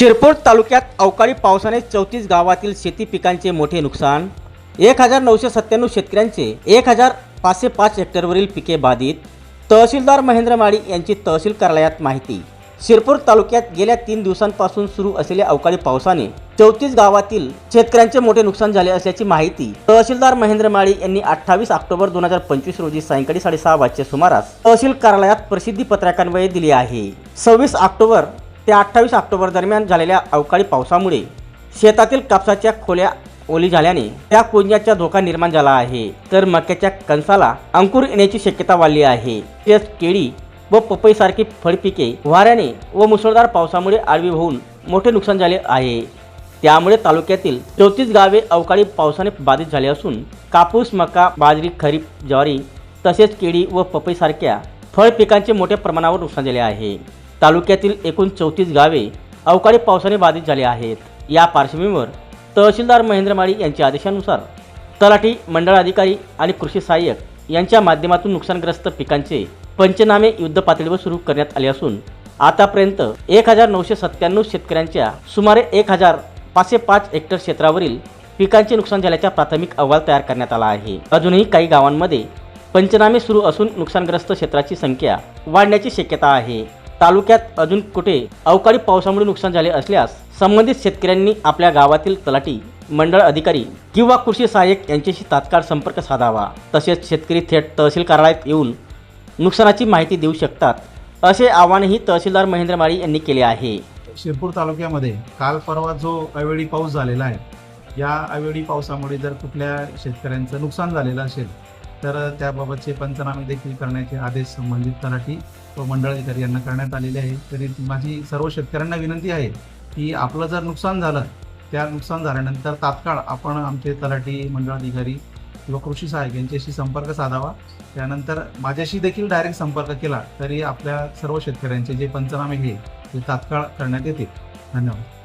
शिरपूर तालुक्यात अवकाळी पावसाने चौतीस गावातील शेती पिकांचे मोठे नुकसान. एक हजार नऊशे सत्त्याण्णव शेतकऱ्यांचे एक हजार पाचशे पाच हेक्टरवरील पिके बाधित. तहसीलदार महेंद्र माळी यांची तहसील कार्यालयात माहिती. शिरपूर तालुक्यात गेल्या तीन दिवसांपासून सुरू असलेल्या अवकाळी पावसाने चौतीस गावातील शेतकऱ्यांचे मोठे नुकसान झाले असल्याची माहिती तहसीलदार महेंद्र माळी यांनी अठ्ठावीस ऑक्टोबर दोन हजार पंचवीस रोजी सायंकाळी साडेसहा वाजच्या सुमारास तहसील कार्यालयात प्रसिद्धी पत्रकान्वये दिली आहे. सव्वीस ऑक्टोबर ते अठ्ठावीस ऑक्टोबर दरम्यान झालेल्या अवकाळी पावसामुळे शेतातील कापसाच्या खोल्या ओली झाल्याने त्या कुंजाचा धोका निर्माण झाला आहे. तर मक्याच्या कणसाला अंकुर येण्याची शक्यता वाढली आहे. तेच केळी व पपईसारखी फळपिके वाऱ्याने व मुसळधार पावसामुळे आडवी होऊन मोठे नुकसान झाले आहे. त्यामुळे तालुक्यातील चौतीस गावे अवकाळी पावसाने बाधित झाले असून कापूस मका बाजरी खरीप ज्वारी तसेच केळी व पपईसारख्या फळ पिकांचे मोठ्या प्रमाणावर नुकसान झाले आहे. तालुक्यातील एकूण चौतीस गावे अवकाळी पावसाने बाधित झाले आहेत. या पार्श्वभूमीवर तहसीलदार महेंद्र माळी यांच्या आदेशानुसार तलाठी मंडळ अधिकारी आणि कृषी सहाय्यक यांच्या माध्यमातून नुकसानग्रस्त पिकांचे पंचनामे युद्ध पातळीवर सुरू करण्यात आले असून आतापर्यंत एक हजार नऊशे सत्त्याण्णव शेतकऱ्यांच्या सुमारे एक हजार पाचशे पाच हेक्टर क्षेत्रावरील पिकांचे नुकसान झाल्याचा प्राथमिक अहवाल तयार करण्यात आला आहे. अजूनही काही गावांमध्ये पंचनामे सुरू असून नुकसानग्रस्त क्षेत्राची संख्या वाढण्याची शक्यता आहे. तालुक्यात अजून कुठे अवकाळी पावसामुळे नुकसान झाले असल्यास संबंधित शेतकऱ्यांनी आपल्या गावातील तलाठी मंडळ अधिकारी किंवा कृषी सहाय्यक यांच्याशी तात्काळ संपर्क साधावा. तसेच शेतकरी थेट तहसील कार्यालयात येऊन नुकसानाची माहिती देऊ शकतात असे आवाहनही तहसीलदार महेंद्र माळी यांनी केले आहे. शिरपूर तालुक्यामध्ये काल परवा जो अवेळी पाऊस झालेला आहे या अवेळी पावसामुळे जर कुठल्या शेतकऱ्यांचं नुकसान झालेलं असेल तर त्याबाबतचे पंचनामे देखील करण्याचे आदेश संबंधित तलाठी व मंडळ अधिकारी यांना करण्यात आलेले आहे. तरी माझी सर्व शेतकऱ्यांना विनंती आहे की आपलं जर नुकसान झालं त्या नुकसान झाल्यानंतर तात्काळ आपण आमचे तलाठी मंडळ अधिकारी किंवा कृषी सहाय्यक यांच्याशी संपर्क साधावा. त्यानंतर माझ्याशी देखील डायरेक्ट संपर्क केला तरी आपल्या सर्व शेतकऱ्यांचे जे पंचनामे हे ते तात्काळ करण्यात येतील. धन्यवाद.